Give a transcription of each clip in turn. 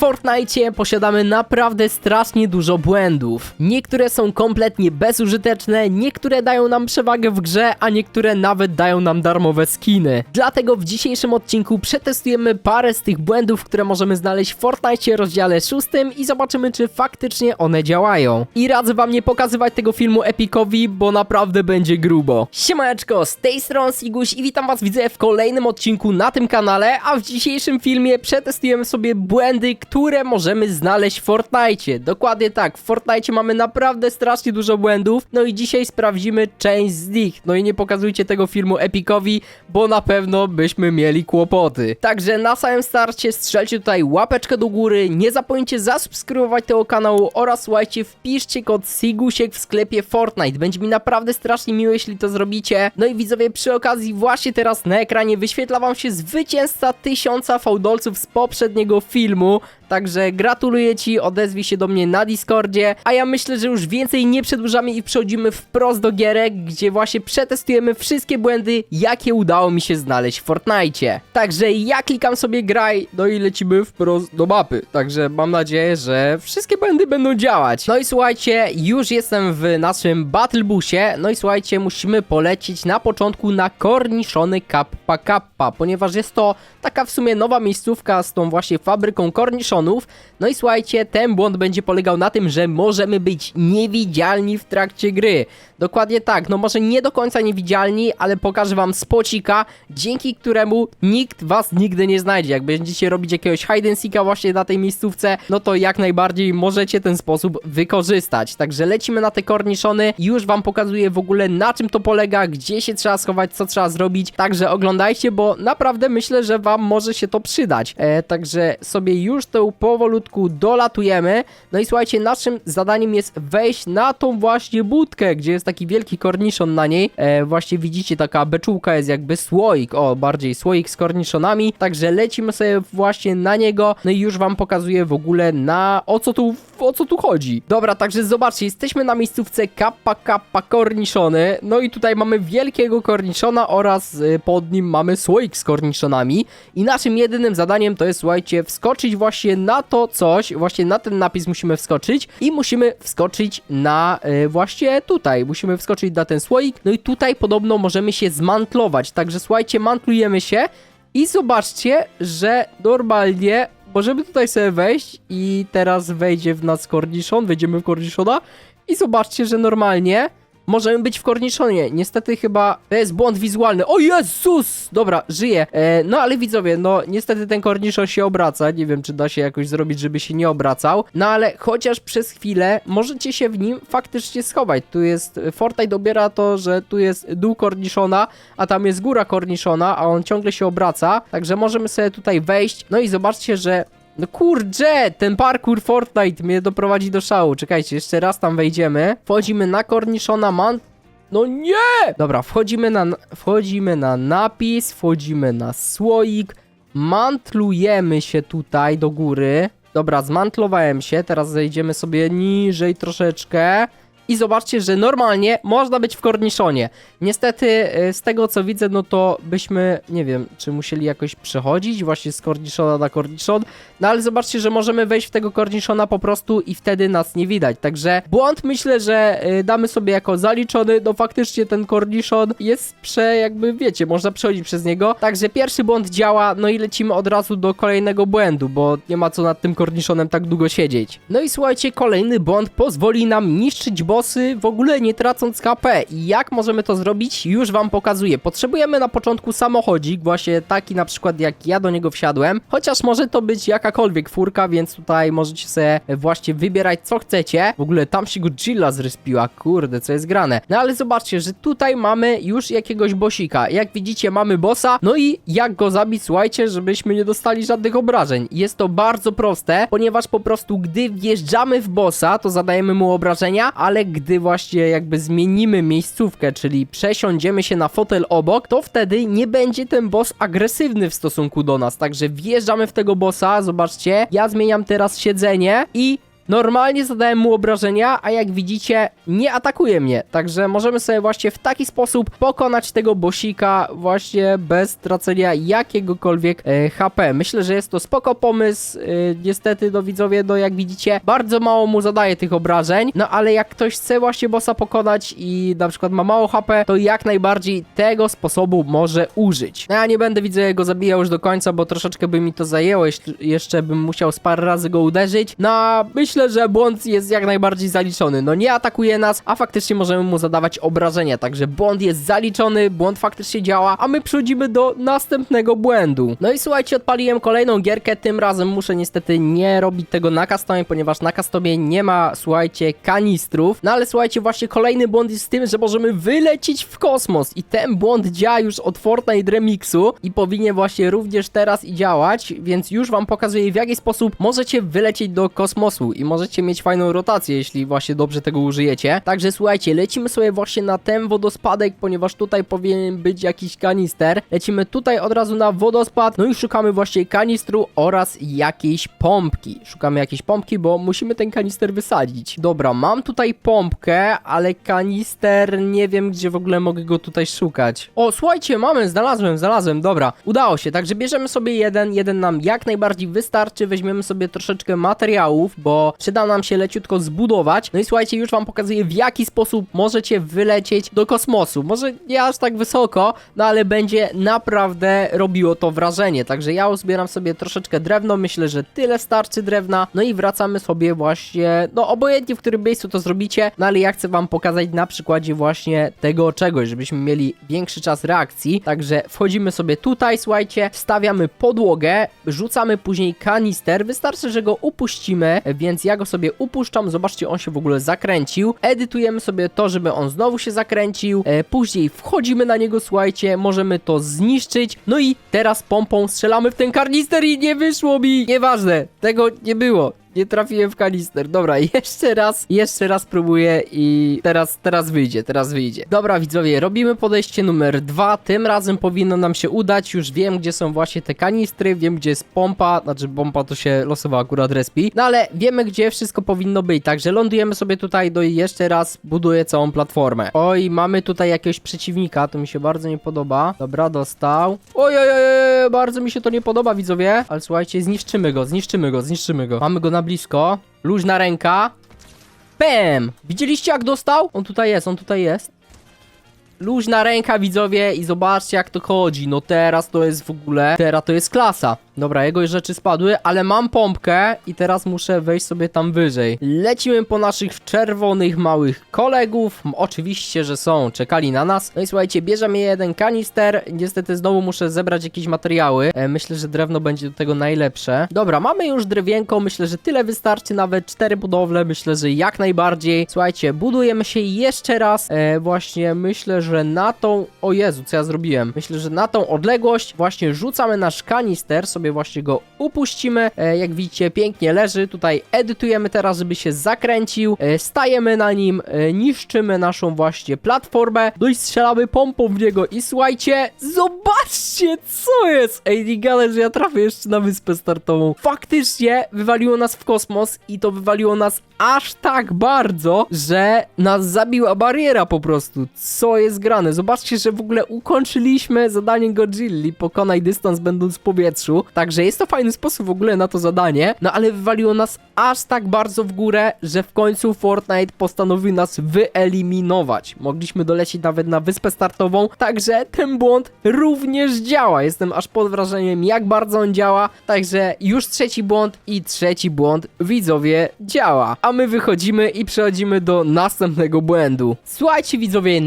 Fortnite posiadamy naprawdę strasznie dużo błędów. Niektóre są kompletnie bezużyteczne, niektóre dają nam przewagę w grze, a niektóre nawet dają nam darmowe skiny. Dlatego w dzisiejszym odcinku przetestujemy parę z tych błędów, które możemy znaleźć w Fortnite rozdziale 6 i zobaczymy, czy faktycznie one działają. I radzę wam nie pokazywać tego filmu Epicowi, bo naprawdę będzie grubo. Siemaneczko, z tej strony Siguś i witam was widzę w kolejnym odcinku na tym kanale, a w dzisiejszym filmie przetestujemy sobie błędy, możemy znaleźć w Fortnite. Dokładnie tak, w Fortnite mamy naprawdę strasznie dużo błędów, no i dzisiaj sprawdzimy część z nich. No i nie pokazujcie tego filmu Epicowi, bo na pewno byśmy mieli kłopoty. Także na samym starcie strzelcie tutaj łapeczkę do góry, nie zapomnijcie zasubskrybować tego kanału oraz słuchajcie, wpiszcie kod Sigusiek w sklepie Fortnite. Będzie mi naprawdę strasznie miło, jeśli to zrobicie. No i widzowie, przy okazji właśnie teraz na ekranie wyświetla wam się zwycięzca tysiąca fałdolców z poprzedniego filmu. Także gratuluję ci, odezwij się do mnie na Discordzie, a ja myślę, że już więcej nie przedłużamy i przechodzimy wprost do gierek, gdzie właśnie przetestujemy wszystkie błędy, jakie udało mi się znaleźć w Fortnite. Także ja klikam sobie graj, no i lecimy wprost do mapy. Także mam nadzieję, że wszystkie błędy będą działać. No i słuchajcie, już jestem w naszym Battle Busie, no i słuchajcie, musimy polecieć na początku na korniszony Kappa Kappa, ponieważ jest to taka w sumie nowa miejscówka z tą właśnie fabryką korniszonów. No i słuchajcie, ten błąd będzie polegał na tym, że możemy być niewidzialni w trakcie gry. Dokładnie tak, no może nie do końca niewidzialni, ale pokażę wam spocika, dzięki któremu nikt was nigdy nie znajdzie. Jak będziecie robić jakiegoś hide and seeka właśnie na tej miejscówce, no to jak najbardziej możecie ten sposób wykorzystać. Także lecimy na te korniszony już wam pokazuję w ogóle na czym to polega, gdzie się trzeba schować, co trzeba zrobić. Także oglądajcie, bo naprawdę myślę, że wam może się to przydać. E, także sobie już to powolutku dolatujemy. No i słuchajcie, naszym zadaniem jest wejść na tą właśnie budkę, gdzie jest taki wielki korniszon na niej. E, właśnie widzicie, taka beczułka jest jakby słoik, o, bardziej słoik z korniszonami. Także lecimy sobie właśnie na niego. No i już wam pokazuję w ogóle na o co tu, o co tu chodzi. Dobra, także zobaczcie, jesteśmy na miejscówce kappa kappa korniszony. No i tutaj mamy wielkiego korniszona oraz y, pod nim mamy słoik z korniszonami. I naszym jedynym zadaniem to jest, słuchajcie, wskoczyć właśnie na to coś, właśnie na ten napis musimy wskoczyć i musimy wskoczyć na y, właśnie tutaj. Musimy wskoczyć na ten słoik. No i tutaj podobno możemy się zmantlować. Także słuchajcie, mantlujemy się i zobaczcie, że normalnie możemy tutaj sobie wejść i teraz wejdzie w nas korniszon, wejdziemy w korniszona i zobaczcie, że normalnie możemy być w korniszonie. Niestety chyba to jest błąd wizualny. O Jezus! Dobra, żyję. E, no ale widzowie, no niestety ten korniszon się obraca. Nie wiem, czy da się jakoś zrobić, żeby się nie obracał. No ale chociaż przez chwilę możecie się w nim faktycznie schować. Tu jest, Fortnite dobiera to, że tu jest dół korniszona, a tam jest góra korniszona, a on ciągle się obraca. Także możemy sobie tutaj wejść. No i zobaczcie, że no kurczę, ten parkour Fortnite mnie doprowadzi do szału. Czekajcie, jeszcze raz tam wejdziemy. Wchodzimy na korniszona man... No nie! Dobra, wchodzimy na, wchodzimy na napis, wchodzimy na słoik, mantlujemy się tutaj do góry. Dobra, zmantlowałem się, teraz zejdziemy sobie niżej troszeczkę. I zobaczcie, że normalnie można być w korniszonie. Niestety, y, z tego co widzę, no to byśmy, nie wiem, czy musieli jakoś przechodzić właśnie z korniszona na korniszon. No ale zobaczcie, że możemy wejść w tego korniszona po prostu i wtedy nas nie widać. Także błąd myślę, że y, damy sobie jako zaliczony. No faktycznie ten korniszon jest prze, jakby wiecie, można przechodzić przez niego. Także pierwszy błąd działa, no i lecimy od razu do kolejnego błędu, bo nie ma co nad tym korniszonem tak długo siedzieć. No i słuchajcie, kolejny błąd pozwoli nam niszczyć bossy w ogóle nie tracąc HP. I jak możemy to zrobić? Już wam pokazuję. Potrzebujemy na początku samochodzik, właśnie taki na przykład jak ja do niego wsiadłem, chociaż może to być jakakolwiek furka, więc tutaj możecie sobie właśnie wybierać co chcecie. W ogóle tam się Godzilla zrespiła, kurde, co jest grane. No ale zobaczcie, że tutaj mamy już jakiegoś bosika. Jak widzicie, mamy bossa, no i jak go zabić, słuchajcie, żebyśmy nie dostali żadnych obrażeń. Jest to bardzo proste, ponieważ po prostu gdy wjeżdżamy w bossa, to zadajemy mu obrażenia, ale gdy właśnie jakby zmienimy miejscówkę, czyli przesiądziemy się na fotel obok, to wtedy nie będzie ten boss agresywny w stosunku do nas. Także wjeżdżamy w tego bossa, zobaczcie, ja zmieniam teraz siedzenie i Normalnie zadałem mu obrażenia, a jak widzicie, nie atakuje mnie. Także możemy sobie właśnie w taki sposób pokonać tego bosika właśnie bez tracenia jakiegokolwiek e, HP. Myślę, że jest to spoko pomysł. E, niestety, no widzowie, no jak widzicie, bardzo mało mu zadaje tych obrażeń. No ale jak ktoś chce właśnie bossa pokonać i na przykład ma mało HP, to jak najbardziej tego sposobu może użyć. No ja nie będę widzę go zabijał już do końca, bo troszeczkę by mi to zajęło, jeszcze bym musiał z parę razy go uderzyć. No myślę, że błąd jest jak najbardziej zaliczony. No nie atakuje nas, a faktycznie możemy mu zadawać obrażenia, także błąd jest zaliczony, błąd faktycznie działa, a my przechodzimy do następnego błędu. No i słuchajcie, odpaliłem kolejną gierkę, tym razem muszę niestety nie robić tego na customie, ponieważ na customie nie ma, słuchajcie, kanistrów. No ale słuchajcie, właśnie kolejny błąd jest z tym, że możemy wylecieć w kosmos i ten błąd działa już od Fortnite Remixu i powinien właśnie również teraz i działać, więc już wam pokazuję w jaki sposób możecie wylecieć do kosmosu i możecie mieć fajną rotację, jeśli właśnie dobrze tego użyjecie. Także słuchajcie, lecimy sobie właśnie na ten wodospadek, ponieważ tutaj powinien być jakiś kanister. Lecimy tutaj od razu na wodospad, no i szukamy właśnie kanistru oraz jakiejś pompki. Szukamy jakiejś pompki, bo musimy ten kanister wysadzić. Dobra, mam tutaj pompkę, ale kanister nie wiem, gdzie w ogóle mogę go tutaj szukać. O, słuchajcie, mamy, znalazłem, znalazłem, dobra. Udało się, także bierzemy sobie jeden, jeden nam jak najbardziej wystarczy, weźmiemy sobie troszeczkę materiałów, bo przyda nam się leciutko zbudować. No i słuchajcie, już wam pokazuję w jaki sposób możecie wylecieć do kosmosu. Może nie aż tak wysoko, no ale będzie naprawdę robiło to wrażenie. Także ja uzbieram sobie troszeczkę drewno, myślę, że tyle starczy drewna. No i wracamy sobie właśnie, no obojętnie w którym miejscu to zrobicie, no ale ja chcę wam pokazać na przykładzie właśnie tego czegoś, żebyśmy mieli większy czas reakcji. Także wchodzimy sobie tutaj, słuchajcie, stawiamy podłogę, rzucamy później kanister, wystarczy, że go upuścimy, więc ja go sobie upuszczam, zobaczcie, on się w ogóle zakręcił, edytujemy sobie to, żeby on znowu się zakręcił, e, później wchodzimy na niego, słuchajcie, możemy to zniszczyć, no i teraz pompą strzelamy w ten kanister i nie wyszło mi, nieważne, tego nie było. Nie trafiłem w kanister. Dobra, jeszcze raz, jeszcze raz próbuję i teraz, teraz wyjdzie, teraz wyjdzie. Dobra, widzowie, robimy podejście numer dwa. Tym razem powinno nam się udać. Już wiem, gdzie są właśnie te kanistry, wiem, gdzie jest pompa. Znaczy, pompa to się losowa akurat respi. No ale wiemy, gdzie wszystko powinno być. Także lądujemy sobie tutaj, do i jeszcze raz buduję całą platformę. Oj, mamy tutaj jakiegoś przeciwnika, to mi się bardzo nie podoba. Dobra, dostał. Oj, oj, oj, bardzo mi się to nie podoba, widzowie. Ale słuchajcie, zniszczymy go, zniszczymy go, zniszczymy go. Mamy go na blisko. Luźna ręka. Bam! Widzieliście jak dostał? On tutaj jest, on tutaj jest. Luźna ręka widzowie i zobaczcie jak to chodzi. No teraz to jest w ogóle, teraz to jest klasa. Dobra, jego rzeczy spadły, ale mam pompkę i teraz muszę wejść sobie tam wyżej. Lecimy po naszych czerwonych małych kolegów. Oczywiście, że są, czekali na nas. No i słuchajcie, bierzemy jeden kanister. Niestety znowu muszę zebrać jakieś materiały. E, myślę, że drewno będzie do tego najlepsze. Dobra, mamy już drewienko. Myślę, że tyle wystarczy. Nawet cztery budowle. Myślę, że jak najbardziej. Słuchajcie, budujemy się jeszcze raz. E, właśnie myślę, że na tą... O Jezu, co ja zrobiłem? Myślę, że na tą odległość właśnie rzucamy nasz kanister. Sobie właśnie go upuścimy. E, jak widzicie, pięknie leży. Tutaj edytujemy teraz, żeby się zakręcił. E, stajemy na nim, e, niszczymy naszą właśnie platformę. No i strzelamy pompą w niego. I słuchajcie, zobaczcie, co jest! Ej, nie że ja trafię jeszcze na wyspę startową. Faktycznie wywaliło nas w kosmos i to wywaliło nas aż tak bardzo, że nas zabiła bariera po prostu. Co jest grane? Zobaczcie, że w ogóle ukończyliśmy zadanie Godzilli. Pokonaj dystans będąc w powietrzu. Także jest to fajny sposób w ogóle na to zadanie. No ale wywaliło nas aż tak bardzo w górę, że w końcu Fortnite postanowił nas wyeliminować. Mogliśmy dolecieć nawet na wyspę startową. Także ten błąd również działa. Jestem aż pod wrażeniem, jak bardzo on działa. Także już trzeci błąd i trzeci błąd widzowie działa. A my wychodzimy i przechodzimy do następnego błędu. Słuchajcie widzowie,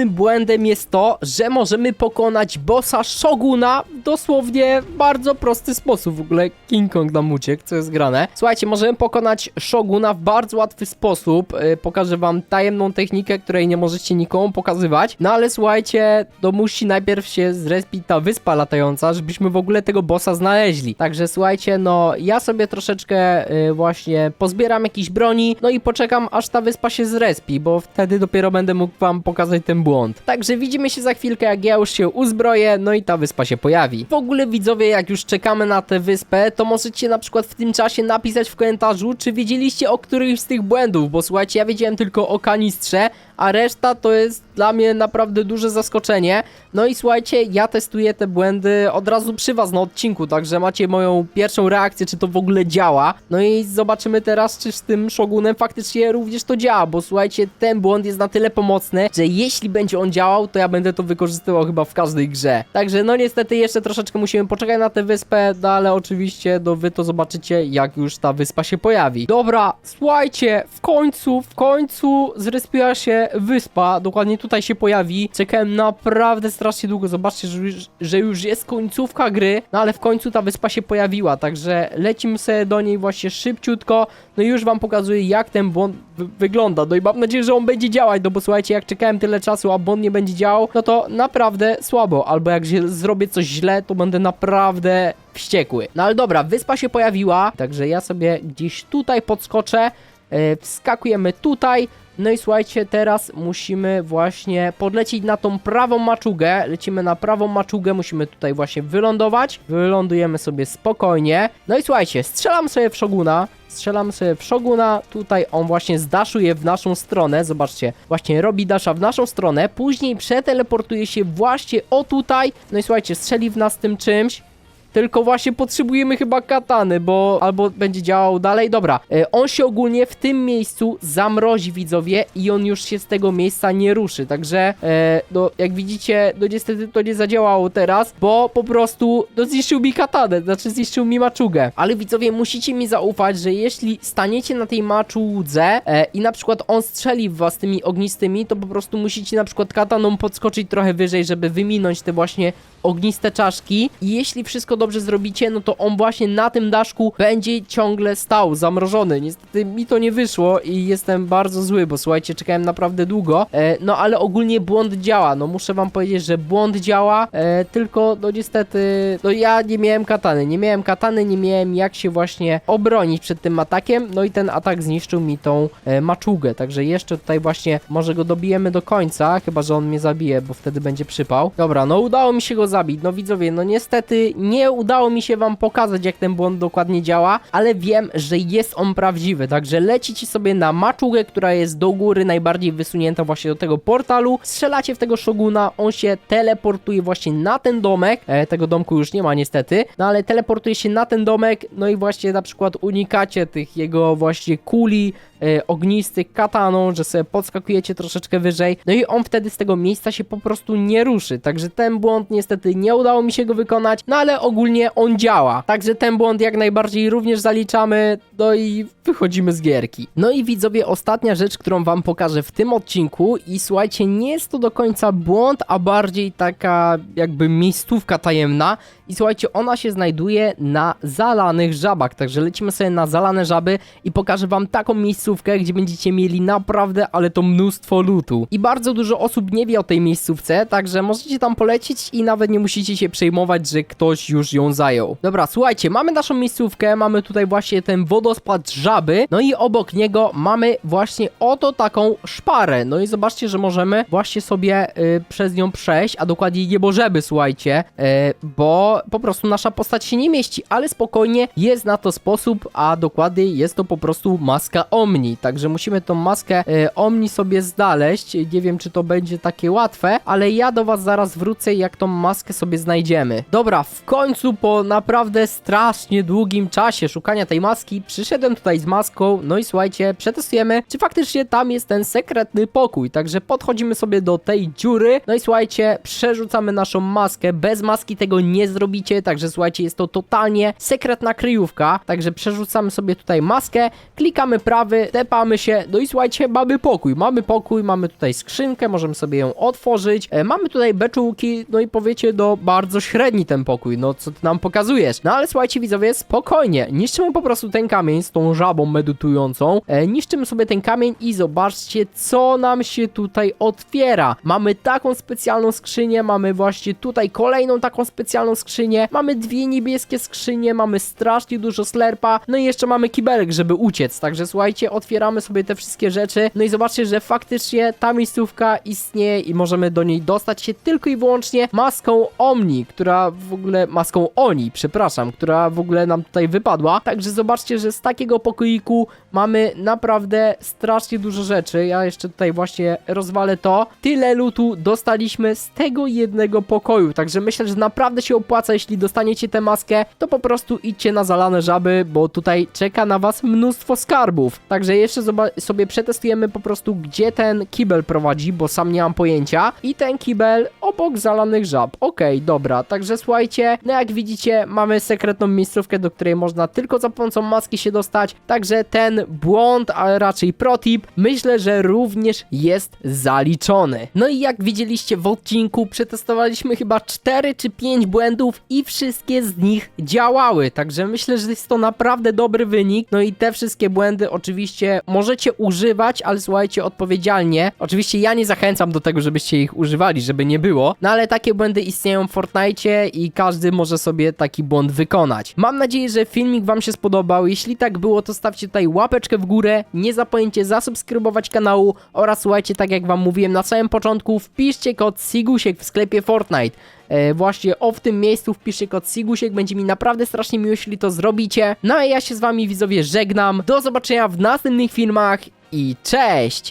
następnym błędem jest to, że możemy pokonać bossa Shoguna w dosłownie bardzo prosty sposób. W ogóle King Kong nam uciekł, co jest grane. Słuchajcie, możemy pokonać Shoguna w bardzo łatwy sposób. Yy, pokażę wam tajemną technikę, której nie możecie nikomu pokazywać. No ale słuchajcie, to musi najpierw się zrespić ta wyspa latająca, żebyśmy w ogóle tego bossa znaleźli. Także słuchajcie, no ja sobie troszeczkę yy, właśnie pozbieram jakiś broni, no i poczekam aż ta wyspa się zrespi, bo wtedy dopiero będę mógł wam pokazać ten błąd. Błąd. Także widzimy się za chwilkę, jak ja już się uzbroję, no i ta wyspa się pojawi. W ogóle widzowie, jak już czekamy na tę wyspę, to możecie na przykład w tym czasie napisać w komentarzu, czy wiedzieliście o którymś z tych błędów, bo słuchajcie, ja wiedziałem tylko o kanistrze, a reszta to jest dla mnie naprawdę duże zaskoczenie. No i słuchajcie, ja testuję te błędy od razu przy was na odcinku, także macie moją pierwszą reakcję, czy to w ogóle działa. No i zobaczymy teraz, czy z tym Shogunem faktycznie również to działa, bo słuchajcie, ten błąd jest na tyle pomocny, że jeśli będzie on działał, to ja będę to wykorzystywał chyba w każdej grze. Także no niestety jeszcze troszeczkę musimy poczekać na tę wyspę, no ale oczywiście no wy to zobaczycie, jak już ta wyspa się pojawi. Dobra, słuchajcie, w końcu, w końcu zrespiła się wyspa, dokładnie tutaj się pojawi. Czekałem naprawdę strasznie długo, zobaczcie, że już, że już jest końcówka gry, no ale w końcu ta wyspa się pojawiła, także lecimy sobie do niej właśnie szybciutko, no i już wam pokazuję, jak ten błąd wy- wygląda, no i mam nadzieję, że on będzie działać, no bo słuchajcie, jak czekałem tyle czasu, a błąd nie będzie działał, no to naprawdę słabo, albo jak zrobię coś źle, to będę naprawdę wściekły. No ale dobra, wyspa się pojawiła, także ja sobie gdzieś tutaj podskoczę, e, wskakujemy tutaj, no i słuchajcie, teraz musimy właśnie podlecieć na tą prawą maczugę. Lecimy na prawą maczugę, musimy tutaj właśnie wylądować. Wylądujemy sobie spokojnie. No i słuchajcie, strzelam sobie w Shoguna. Strzelam sobie w Shoguna, tutaj on właśnie zdaszuje w naszą stronę, zobaczcie, właśnie robi dasza w naszą stronę, później przeteleportuje się właśnie o tutaj, no i słuchajcie, strzeli w nas tym czymś, tylko właśnie potrzebujemy chyba katany, bo albo będzie działał dalej. Dobra, e, on się ogólnie w tym miejscu zamrozi, widzowie, i on już się z tego miejsca nie ruszy. Także, e, no, jak widzicie, no niestety to nie zadziałało teraz, bo po prostu no, zniszczył mi katanę, znaczy zniszczył mi maczugę. Ale widzowie, musicie mi zaufać, że jeśli staniecie na tej maczudze e, i na przykład on strzeli w was tymi ognistymi, to po prostu musicie na przykład kataną podskoczyć trochę wyżej, żeby wyminąć te właśnie ogniste czaszki i jeśli wszystko dobrze zrobicie, no to on właśnie na tym daszku będzie ciągle stał, zamrożony. Niestety mi to nie wyszło i jestem bardzo zły, bo słuchajcie, czekałem naprawdę długo, e, no ale ogólnie błąd działa, no muszę wam powiedzieć, że błąd działa, e, tylko no niestety, no ja nie miałem katany, nie miałem katany, nie miałem jak się właśnie obronić przed tym atakiem, no i ten atak zniszczył mi tą e, maczugę, także jeszcze tutaj właśnie może go dobijemy do końca, chyba, że on mnie zabije, bo wtedy będzie przypał. Dobra, no udało mi się go zabić, no widzowie, no niestety nie udało mi się wam pokazać, jak ten błąd dokładnie działa, ale wiem, że jest on prawdziwy, także lecicie sobie na maczugę, która jest do góry, najbardziej wysunięta właśnie do tego portalu, strzelacie w tego Shoguna, on się teleportuje właśnie na ten domek, e, tego domku już nie ma niestety, no ale teleportuje się na ten domek, no i właśnie na przykład unikacie tych jego właśnie kuli, e, ognistych kataną, że sobie podskakujecie troszeczkę wyżej, no i on wtedy z tego miejsca się po prostu nie ruszy, także ten błąd niestety nie udało mi się go wykonać, no ale ogólnie on działa, także ten błąd jak najbardziej również zaliczamy, no i wychodzimy z gierki. No i widzowie, ostatnia rzecz, którą wam pokażę w tym odcinku i słuchajcie, nie jest to do końca błąd, a bardziej taka jakby miejscówka tajemna i słuchajcie, ona się znajduje na zalanych żabach, także lecimy sobie na zalane żaby i pokażę wam taką miejscówkę, gdzie będziecie mieli naprawdę, ale to mnóstwo lutu. I bardzo dużo osób nie wie o tej miejscówce, także możecie tam polecieć i nawet nie musicie się przejmować, że ktoś już ją zajął. Dobra, słuchajcie, mamy naszą miejscówkę, mamy tutaj właśnie ten wodospad żaby, no i obok niego mamy właśnie oto taką szparę. No i zobaczcie, że możemy właśnie sobie y, przez nią przejść, a dokładniej nie możemy, słuchajcie, y, bo po prostu nasza postać się nie mieści, ale spokojnie jest na to sposób, a dokładniej jest to po prostu maska Omni, także musimy tą maskę y, Omni sobie znaleźć. Nie wiem, czy to będzie takie łatwe, ale ja do was zaraz wrócę, jak tą maskę sobie znajdziemy. Dobra, w końcu po naprawdę strasznie długim czasie szukania tej maski przyszedłem tutaj z maską, no i słuchajcie, przetestujemy, czy faktycznie tam jest ten sekretny pokój, także podchodzimy sobie do tej dziury, no i słuchajcie, przerzucamy naszą maskę, bez maski tego nie zrobicie, także słuchajcie, jest to totalnie sekretna kryjówka, także przerzucamy sobie tutaj maskę, klikamy prawy, tepamy się, no i słuchajcie, mamy pokój, mamy pokój, mamy tutaj skrzynkę, możemy sobie ją otworzyć, e, mamy tutaj beczułki, no i powiecie, no bardzo średni ten pokój, no co ty nam pokazujesz, no ale słuchajcie widzowie, spokojnie, niszczymy po prostu ten kamień z tą żabą medytującą, e, niszczymy sobie ten kamień i zobaczcie, co nam się tutaj otwiera, mamy taką specjalną skrzynię, mamy właśnie tutaj kolejną taką specjalną skrzynię, skrzynie, mamy dwie niebieskie skrzynie, mamy strasznie dużo slerpa, no i jeszcze mamy kibelek, żeby uciec, także słuchajcie, otwieramy sobie te wszystkie rzeczy, no i zobaczcie, że faktycznie ta miejscówka istnieje i możemy do niej dostać się tylko i wyłącznie maską Omni, która w ogóle, maską Oni, przepraszam, która w ogóle nam tutaj wypadła, także zobaczcie, że z takiego pokoiku mamy naprawdę strasznie dużo rzeczy, ja jeszcze tutaj właśnie rozwalę to, tyle lutu dostaliśmy z tego jednego pokoju, także myślę, że naprawdę się opłaca, jeśli dostaniecie tę maskę, to po prostu idźcie na zalane żaby, bo tutaj czeka na was mnóstwo skarbów, także jeszcze sobie przetestujemy po prostu, gdzie ten kibel prowadzi, bo sam nie mam pojęcia. I ten kibel obok zalanych żab, okej, dobra, także słuchajcie, no jak widzicie, mamy sekretną miejscówkę, do której można tylko za pomocą maski się dostać, także ten błąd, a raczej protip, myślę, że również jest zaliczony. No i jak widzieliście w odcinku, przetestowaliśmy chyba 4 czy 5 błędów i wszystkie z nich działały, także myślę, że jest to naprawdę dobry wynik. No i te wszystkie błędy oczywiście możecie używać, ale słuchajcie odpowiedzialnie. Oczywiście ja nie zachęcam do tego, żebyście ich używali, żeby nie było, no ale takie błędy istnieją w Fortnite i każdy może sobie taki błąd wykonać. Mam nadzieję, że filmik wam się spodobał. Jeśli tak było, to stawcie tutaj łapeczkę w górę. Nie zapomnijcie zasubskrybować kanału oraz słuchajcie, tak jak wam mówiłem na samym początku, wpiszcie kod Sigusiek w sklepie Fortnite. E, właśnie o w tym miejscu wpiszcie kod Sigusiek, będzie mi naprawdę strasznie miło, jeśli to zrobicie. No a ja się z wami widzowie żegnam. Do zobaczenia w następnych filmach i cześć!